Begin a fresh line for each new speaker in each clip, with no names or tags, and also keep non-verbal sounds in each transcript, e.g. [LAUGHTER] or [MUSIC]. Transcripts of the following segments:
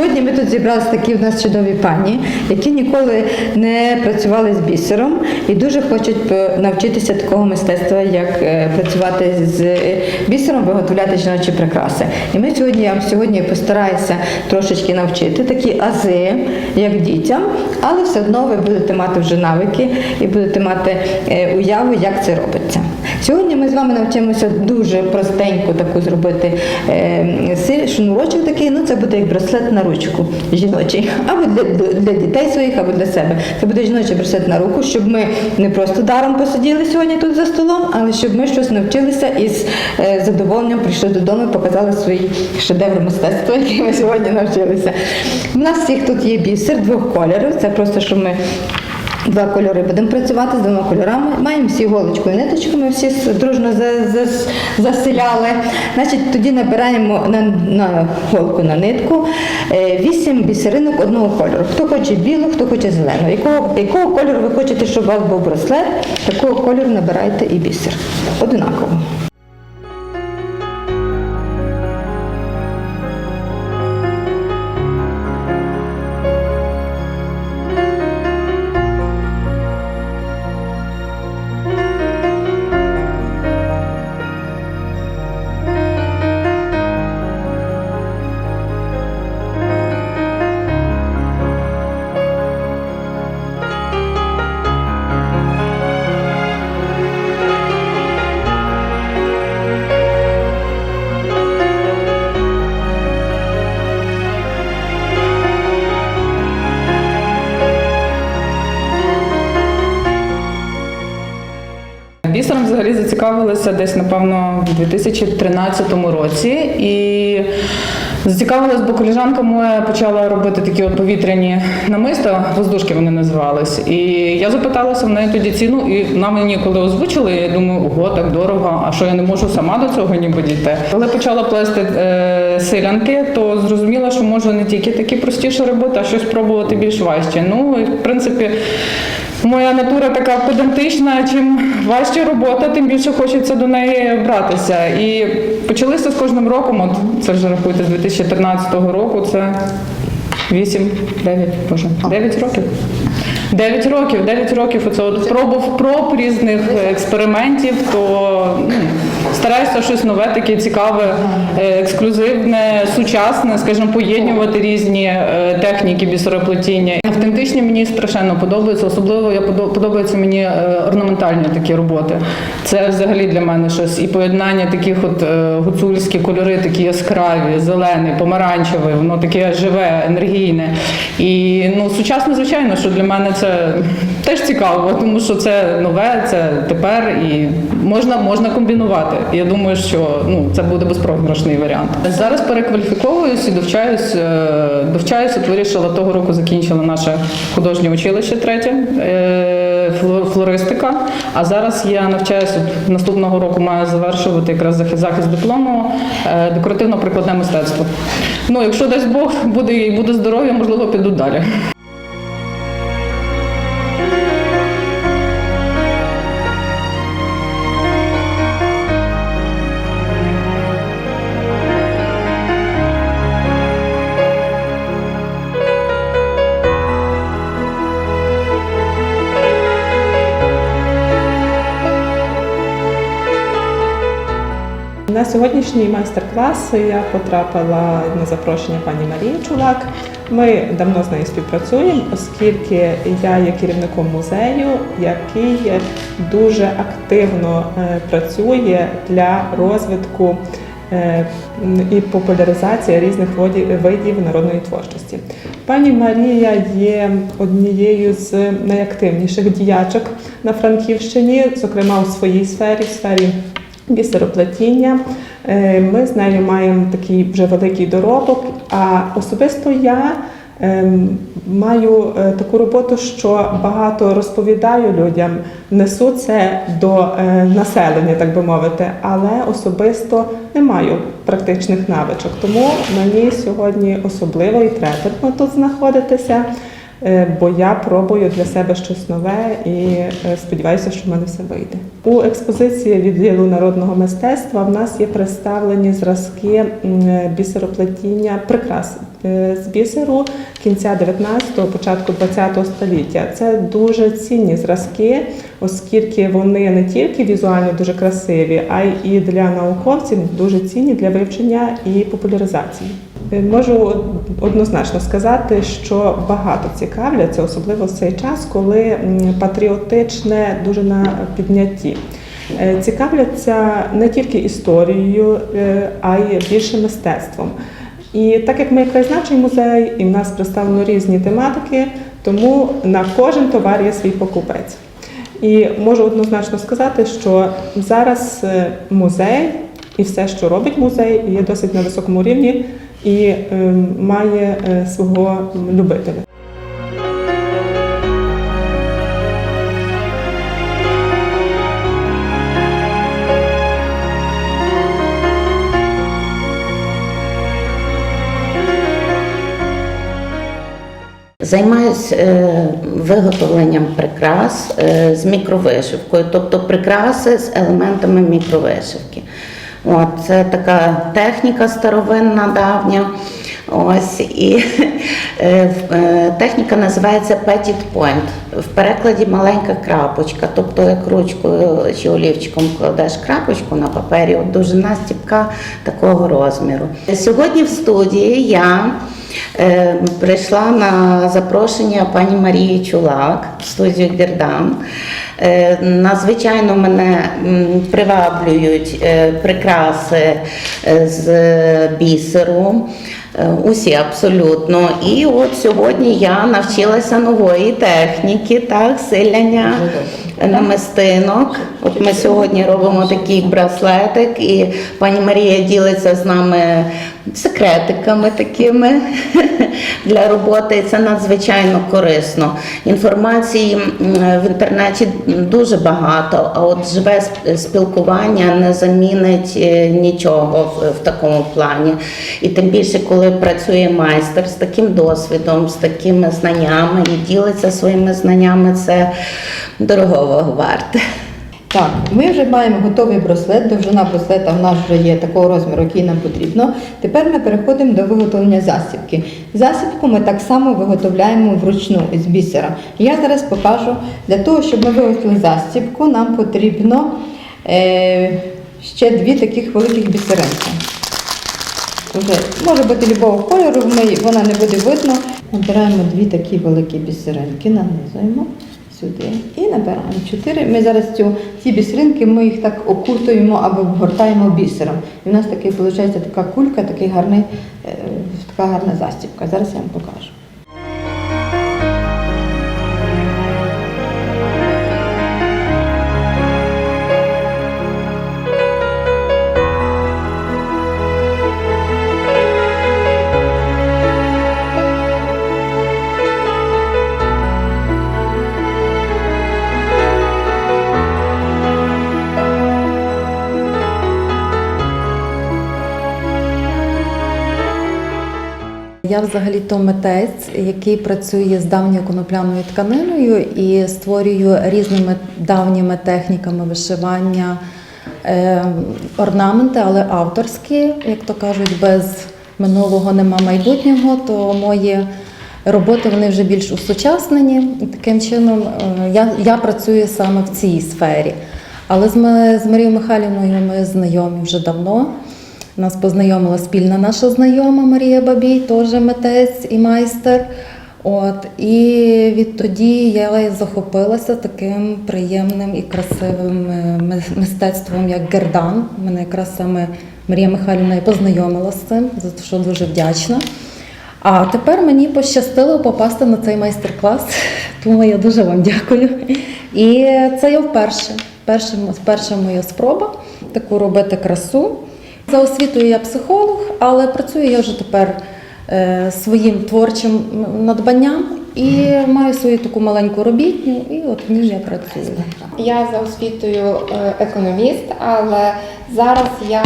Сьогодні ми тут зібралися такі в нас чудові пані, які ніколи не працювали з бісером і дуже хочуть е, навчитися такого мистецтва, як е, працювати з бісером, виготовляти жіночі прикраси. І ми сьогодні я вам сьогодні постараюся трошечки навчити такі ази, як дітям, але все одно ви будете мати вже навики і будете мати е, уяву, як це робиться. Сьогодні ми з вами навчимося дуже простенько таку зробити е, шнурочок такий, ну це буде як браслет на ручку жіночий, або для, для дітей своїх, або для себе. Це буде жіночий браслет на руку, щоб ми не просто даром посиділи сьогодні тут за столом, але щоб ми щось навчилися і з е, задоволенням прийшли додому і показали свої шедеври мистецтва, які ми сьогодні навчилися. У нас всіх тут є бісер двох кольорів. Це просто що ми Два кольори будемо працювати з двома кольорами. Маємо всі голочку і ниточку, ми всі дружно за- за- заселяли. Значить, тоді набираємо на, на голку на нитку е, вісім бісеринок одного кольору. Хто хоче білу, хто хоче зелену. Якого, якого кольору ви хочете, щоб у вас був браслет, такого кольору набирайте і бісер. Одинаково.
Зацікавилася десь, напевно, в 2013 році. І зацікавилась, бо коліжанка моя почала робити такі от повітряні намиста, воздушки вони називались. І я запиталася в неї тоді ціну, і вона мені коли озвучили, я думаю, ого, так дорого, а що я не можу сама до цього ніби дійти. Коли почала плести е, силянки, то зрозуміла, що можу не тільки такі простіше робити, а щось пробувати більш важче. Ну, і в принципі. Моя натура така педантична. Чим важча робота, тим більше хочеться до неї братися. І почалися з кожним роком. От це вже рахуйте з 2013 року. Це 8, 9, боже, 9 років. 9 років, 9 років оце от пробував проб різних експериментів, то ну, стараюся щось нове, таке цікаве, е, ексклюзивне, сучасне, скажімо, поєднувати різні е, техніки бісероплетіння. Автентичні мені страшенно подобаються, особливо я подобаються мені е, орнаментальні такі роботи. Це взагалі для мене щось. І поєднання таких от гуцульські кольори, такі яскраві, зелений, помаранчевий, воно таке живе, енергійне. І ну, сучасне, звичайно, що для мене це теж цікаво, тому що це нове, це тепер і можна, можна комбінувати. Я думаю, що ну, це буде безпрограшний варіант. Зараз перекваліфіковуюсь і довчаюсь, е, довчаюсь, от вирішила того року закінчила наше художнє училище третє, е, флористика. А зараз я навчаюся наступного року маю завершувати якраз захист, захист диплому е, декоративно-прикладне мистецтво. Ну, якщо дасть Бог буде і буде здоров'я, можливо, піду далі.
На сьогоднішній майстер-клас я потрапила на запрошення пані Марії Чулак. Ми давно з нею співпрацюємо, оскільки я є керівником музею, який дуже активно е, працює для розвитку е, і популяризації різних видів народної творчості. Пані Марія є однією з найактивніших діячок на Франківщині, зокрема у своїй сфері, в сфері бісероплетіння. Е, Ми з нею маємо такий вже великий доробок. А особисто я ем, маю е, таку роботу, що багато розповідаю людям, несу це до е, населення, так би мовити, але особисто не маю практичних навичок. Тому мені сьогодні особливо і трепетно тут знаходитися. Е, бо я пробую для себе щось нове і е, сподіваюся, що в мене все вийде. У експозиції відділу народного мистецтва в нас є представлені зразки е, бісероплетіння прикрас з бісеру кінця 19-го, початку 20-го століття. Це дуже цінні зразки, оскільки вони не тільки візуально дуже красиві, а й і для науковців дуже цінні для вивчення і популяризації. Е, Можу однозначно сказати, що багато цікавляться, особливо в цей час, коли патріотичне дуже на піднятті. Е, Цікавляться не тільки історією, е, а й більше мистецтвом. І так як ми краєзнавчий музей, і в нас представлено різні тематики, тому на кожен товар є свій покупець. І можу однозначно сказати, що зараз музей і все, що робить музей, є досить на високому рівні і е, має е, свого любителя.
Займаюсь е, виготовленням прикрас е, з мікровишивкою, тобто прикраси з елементами мікровишивки. От, це така техніка старовинна, давня. Ось, і [LAUGHS] е, е, техніка називається Petit Point. В перекладі маленька крапочка. Тобто, як ручкою чи олівчиком кладеш крапочку на папері, от довжина стіпка такого розміру. Сьогодні в студії я е, прийшла на запрошення пані Марії Чулак в студію Гердан. Е, Надзвичайно мене приваблюють е, прикраси е, з бісеру. Усі абсолютно. І от сьогодні я навчилася нової техніки, так, силяння намистинок. От ми сьогодні робимо такий браслетик, і пані Марія ділиться з нами секретиками такими [LAUGHS] для роботи. Це надзвичайно корисно. Інформації в інтернеті дуже багато, а от живе спілкування не замінить е, нічого в, такому плані. І тим більше, коли працює майстер з таким досвідом, з такими знаннями і ділиться своїми знаннями, це дорогого варте.
Так, ми вже маємо готовий браслет. Довжина браслета в нас вже є такого розміру, який нам потрібно. Тепер ми переходимо до виготовлення засібки. Засібку ми так само виготовляємо вручну із бісера. Я зараз покажу, для того, щоб ми виготовили засібку, нам потрібно е, ще дві таких великих бісеринки. Вже може бути любого кольору, вона не буде видно. Набираємо дві такі великі бісеринки, нанизуємо сюди і набираємо чотири. Ми зараз цю, ці бісеринки ми їх так окутуємо або обгортаємо бісером. І в нас такий виходить така кулька, такий гарний, е, така гарна застібка. Зараз я вам покажу.
Я взагалі то митець, який працює з давньою конопляною тканиною і створюю різними давніми техніками вишивання е, орнаменти, але авторські, як то кажуть, без минулого нема майбутнього, то мої роботи вони вже більш усучаснені. Таким чином е, я, я працюю саме в цій сфері. Але з Марією Михайлівною ми знайомі вже давно. Нас познайомила спільна наша знайома Марія Бабій, теж митець і майстер. От, і відтоді я захопилася таким приємним і красивим е, мистецтвом, як гердан. Мене якраз саме Марія Михайлівна і познайомила з цим, за що дуже вдячна. А тепер мені пощастило попасти на цей майстер-клас, [LAUGHS] тому я дуже вам дякую. І це я вперше. Перша, перша моя спроба таку робити красу. За освітою я психолог, але працюю я вже тепер е, своїм творчим надбанням і маю свою таку маленьку робітню, і от в ній я працюю.
Я за освітою е, економіст, але зараз я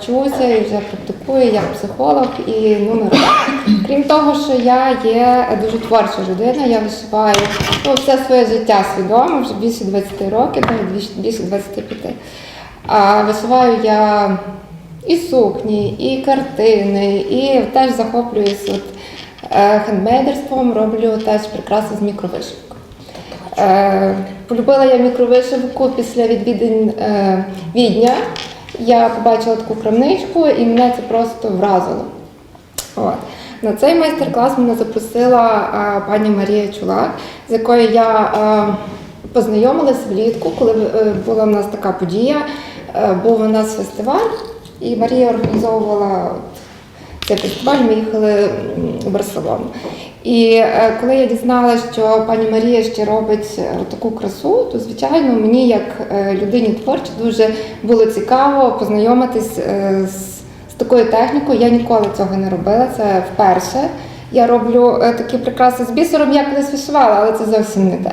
вчуся і вже практикую як психолог і нумеролог. Крім того, що я є дуже творча людина, я вишиваю ну, все своє життя свідомо, вже більше 20 років, більше- більше 25. А вишиваю я і сукні, і картини, і теж захоплююсь от, е, хендмейдерством, роблю теж прикраси з мікровишивкою. Е, полюбила я мікровишивку після відвідин е, Відня. Я побачила таку крамничку і мене це просто вразило. От. На цей майстер-клас мене запросила а, пані Марія Чулак, з якою я а, познайомилась влітку, коли е, була в нас така подія. Е, був у нас фестиваль, і Марія організовувала цей фестиваль, ми їхали у Барселону. І е, коли я дізналася, що пані Марія ще робить е, таку красу, то звичайно мені, як е, людині творчій, дуже було цікаво познайомитись з такою технікою. Я ніколи цього не робила, це вперше. Я роблю такі прикраси з бісером, я колись вишивала, але це зовсім не те.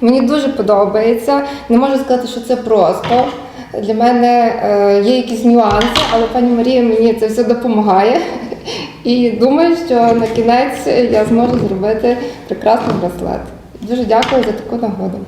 Мені дуже подобається. Не можу сказати, що це просто. Для мене е, є якісь нюанси, але пані Марія мені це все допомагає. І думаю, що на кінець я зможу зробити прекрасний браслет. Дуже дякую за таку нагоду.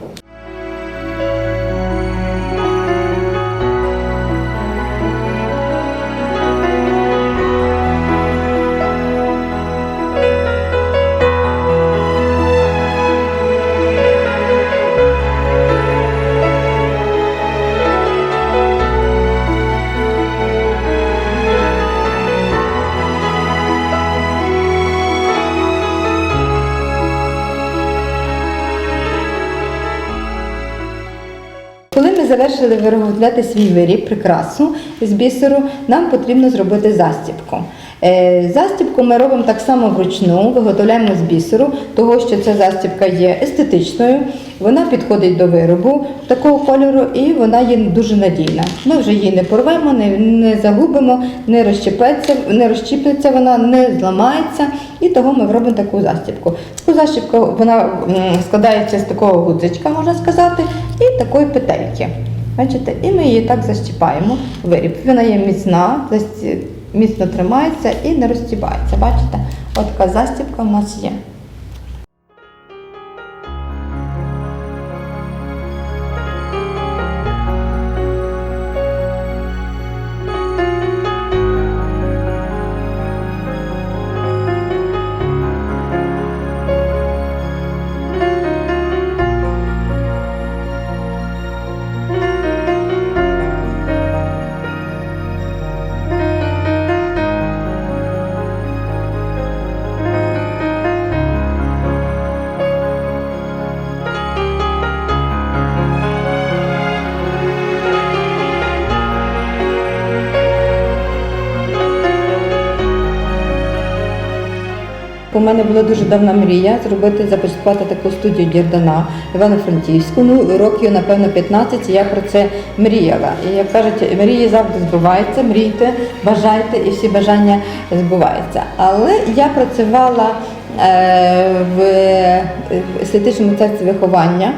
Завершили виробляти свій виріб, прикрасу з бісеру, нам потрібно зробити застібку. Е, Застібку ми робимо так само вручну, виготовляємо з бісеру, того що ця застібка є естетичною, вона підходить до виробу такого кольору і вона є дуже надійна. Ми вже її не порвемо, не, не загубимо, не розщепиться, не розщіпиться вона, не зламається, і того ми робимо таку застібку. Таку застібку вона складається з такого гудзичка, можна сказати, і такої петельки. Бачите, і ми її так защіпаємо. Виріб. Вона є міцна, міцно тримається і не розстібається. Бачите, от така застібка в нас є. У мене була дуже давна мрія зробити, започаткувати таку студію Дірдана Івано-Франківську. Ну, років, напевно, 15 я про це мріяла. І як кажуть, мрії завжди збуваються, мрійте, бажайте, і всі бажання збуваються. Але я працювала е, в естетичному центрі виховання.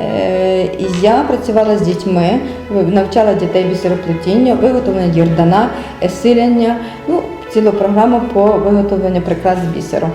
Е, я працювала з дітьми, навчала дітей бісероплетіння, виготовлення дірдана, силяння, ну, цілу програму по виготовленню прикрас з бісеру.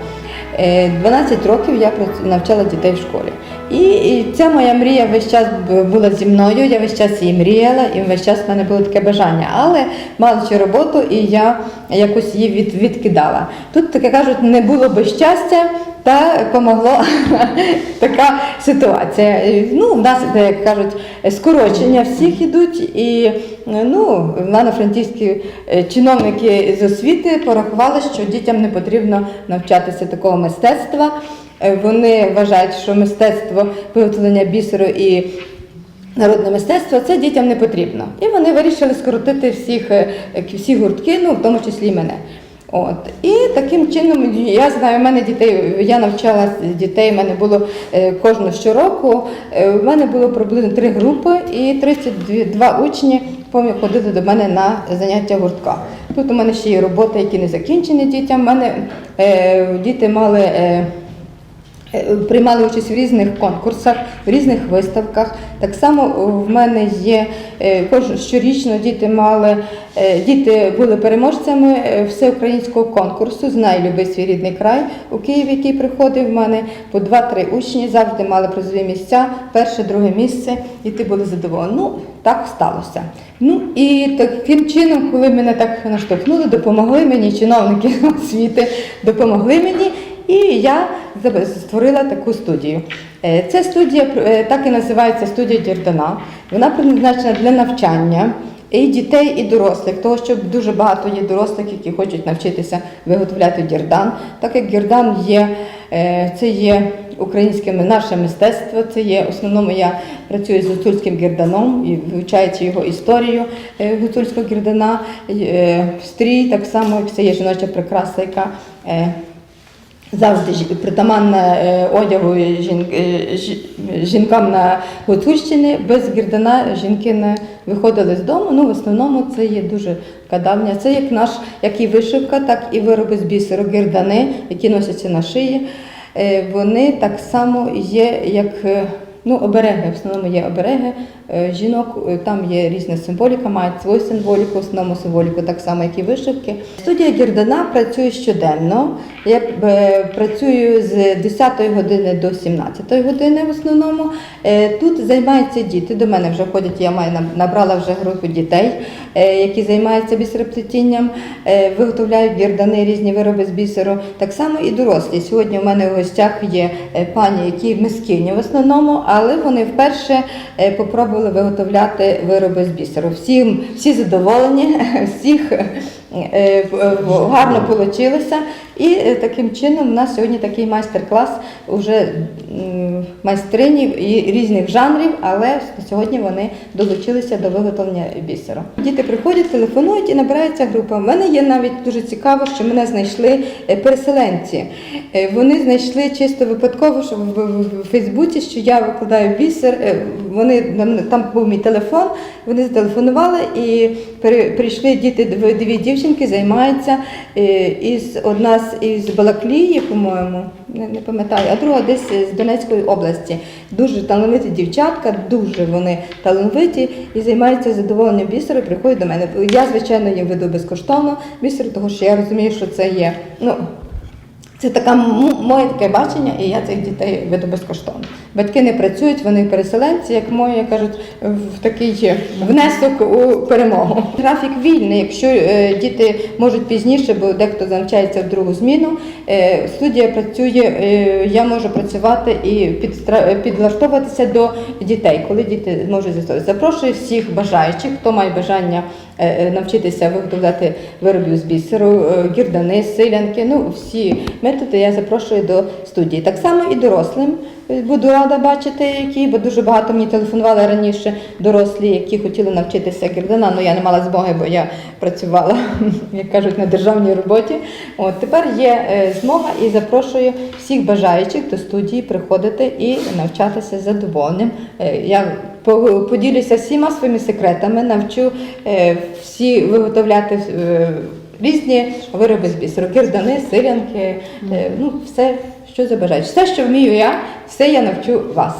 Е, 12 років я навчала дітей в школі. І, ця моя мрія весь час була зі мною, я весь час її мріяла, і весь час в мене було таке бажання. Але мала ще роботу, і я якось її від, відкидала. Тут, таке кажуть, не було би щастя, та помогла [LAUGHS] така ситуація. Е, Ну, в нас, як кажуть, скорочення всіх ідуть, і е, ну, в мене франківські е, чиновники з освіти порахували, що дітям не потрібно навчатися такого мистецтва. Е, Вони вважають, що мистецтво виготовлення бісеру і Народне мистецтво це дітям не потрібно. І вони вирішили скоротити всіх, е, всі гуртки, ну в тому числі і мене. От. І таким чином я знаю, в мене дітей, я навчала дітей, в мене було е, кожного щороку, в мене було приблизно три групи і 32 учні ходили до мене на заняття гуртка. Тут у мене ще є роботи, які не закінчені дітям. У мене е, діти мали. Е, Приймали участь в різних конкурсах, в різних виставках. Так само в мене є е, щорічно діти мали е, діти були переможцями е, всеукраїнського конкурсу Знай люби свій рідний край у Києві, який приходив в мене по 2-3 учні, завжди мали призові місця, перше, друге місце, діти були задоволені. Ну, так сталося. Ну і таким чином, коли мене так наштовхнули, допомогли мені чиновники [LAUGHS] освіти, допомогли мені. І я створила таку студію. Е, Ця студія е, так і називається студія Дірдана. Вона призначена для навчання і дітей, і дорослих, того що дуже багато є дорослих, які хочуть навчитися виготовляти дірдан. Так як дірдан є, е, це є українське наше мистецтво, це є в основному я працюю з гуцульським гірданом і вивчаючи його історію гуцульського гірдана, стрій, так само як це є жіноча прикраса, яка завжди притаманна е, одягу жін, е, жінкам на Гуцульщині. Без гірдана жінки не виходили з дому. Ну, в основному це є дуже така давня. Це як наш, як і вишивка, так і вироби з бісеру, гірдани, які носяться на шиї. Е, Вони так само є, як е, ну, обереги. В основному є обереги е, жінок. е, Там є різна символіка, мають свою символіку, основну символіку, так само, як і вишивки. Студія Гірдана працює щоденно. Я е, працюю з 10 години до 17 години в основному. Е, Тут займаються діти. До мене вже ходять, я маю набрала вже групу дітей, е, які займаються бісероплетінням, е, виготовляють гірдани, різні вироби з бісеру. Так само і дорослі. Сьогодні у мене в гостях є е, пані, які мискині в основному, але вони вперше е, попробували виготовляти вироби з бісеру. Всім всі задоволені, [LAUGHS] всіх е, гарно вийшло. І е, таким чином у нас сьогодні такий майстер-клас уже майстринів і різних жанрів, але сьогодні вони долучилися до виготовлення бісеру. Діти приходять, телефонують і набирається група. У мене є навіть дуже цікаво, що мене знайшли е, переселенці. Е, Вони знайшли чисто випадково, що в, Фейсбуці, що я викладаю бісер. Вони там був мій телефон, вони зателефонували і прийшли діти, дві дівчинки займаються із одна з із Балаклії, по-моєму, не, не пам'ятаю, а друга десь з Донецької області. Дуже талановиті дівчатка, дуже вони талановиті і займаються задоволенням бісеру, приходять до мене. Я, звичайно, їм веду безкоштовно бісер, тому що я розумію, що це є. Ну, це така м- моє таке бачення, і я цих дітей веду безкоштовно. Батьки не працюють, вони переселенці, як мої кажуть, в такий внесок у перемогу. Графік вільний, якщо е, діти можуть пізніше, бо дехто навчається в другу зміну. е, Студія працює, е, я можу працювати і підлаштовуватися до дітей, коли діти можуть застосовувати. Запрошую всіх бажаючих, хто має бажання навчитися виготовляти виробів з бісеру, е, гірдани, силянки, ну всі методи я запрошую до студії. Так само і дорослим. Буду рада бачити, які, бо дуже багато мені телефонували раніше дорослі, які хотіли навчитися гірдана. Ну я не мала змоги, бо я працювала, [LAUGHS] як кажуть, на державній роботі. От тепер є е, змога і запрошую всіх бажаючих до студії приходити і навчатися задоволенням. Е, Я по- поділюся всіма своїми секретами, навчу е, всі виготовляти. Різні вироби з бісеру, кирдани, силянки, ну все, що забажаєш. Все, що вмію я, все я навчу вас.